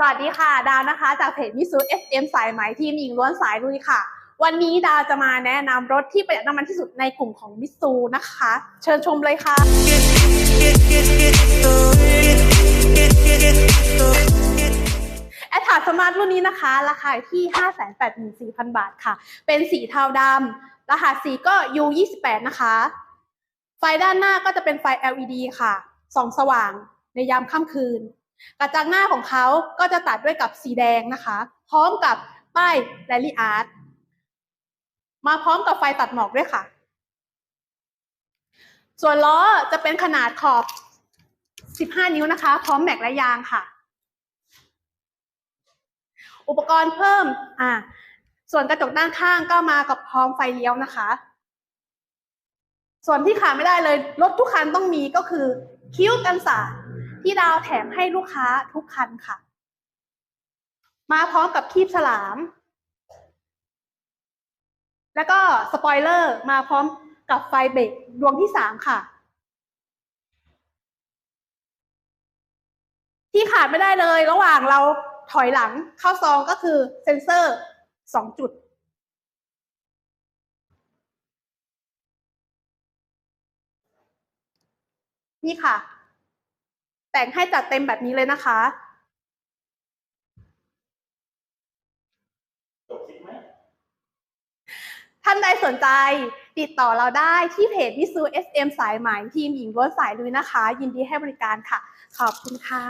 สวัสดีค่ะ ดาวนะคะ จากเพจมิสู FM สายไหมทีมหญิงล้วนสายลุยค่ะ วันนี้ดาวจะมาแนะนำรถที่ประหยัดน้ำมันที่สุดในกลุ่มของมิสูนะคะ เชิญชมเลยค่ะ แอทาสมาร์ทรุ่นนี้นะคะ ราคาที่ 584,000 บาทค่ะ เป็นสีเทาดำรหัสสีก็ U28 นะคะ ไฟด้านหน้าก็จะเป็นไฟ LED ค่ะส่องสว่างในยามค่ำคืน กระจังหน้าของเขาก็จะตัดด้วยกับสีแดงนะคะ พร้อมกับป้าย Rally Art มาพร้อมกับไฟตัดหมอกด้วยค่ะ ส่วนล้อจะเป็นขนาดขอบ 15 นิ้วนะคะ พร้อมแม็กและยางค่ะ อุปกรณ์เพิ่มอ่าส่วนกระจกด้านข้างก็มากับพร้อมไฟเลี้ยวนะคะ ส่วนที่ขาดไม่ได้เลย รถทุกคันต้องมีก็คือ คิ้วกันสาด ที่ดาวแถมให้ลูกค้าทุกคันค่ะ มาพร้อมกับคีบฉลาม แล้วก็สปอยเลอร์มาพร้อมกับไฟเบรกดวงที่สามค่ะ ที่ขาดไม่ได้เลยระหว่างเราถอยหลังเข้าซองก็คือเซ็นเซอร์สองจุดนี่ค่ะ แต่งให้จัดเต็มแบบนี้เลยนะคะท่านใดสนใจติดต่อเราได้ที่เพจมิซู SM สายไหมทีมหญิงล้วนสายลุยนะคะ ยินดีให้บริการค่ะ ขอบคุณค่ะ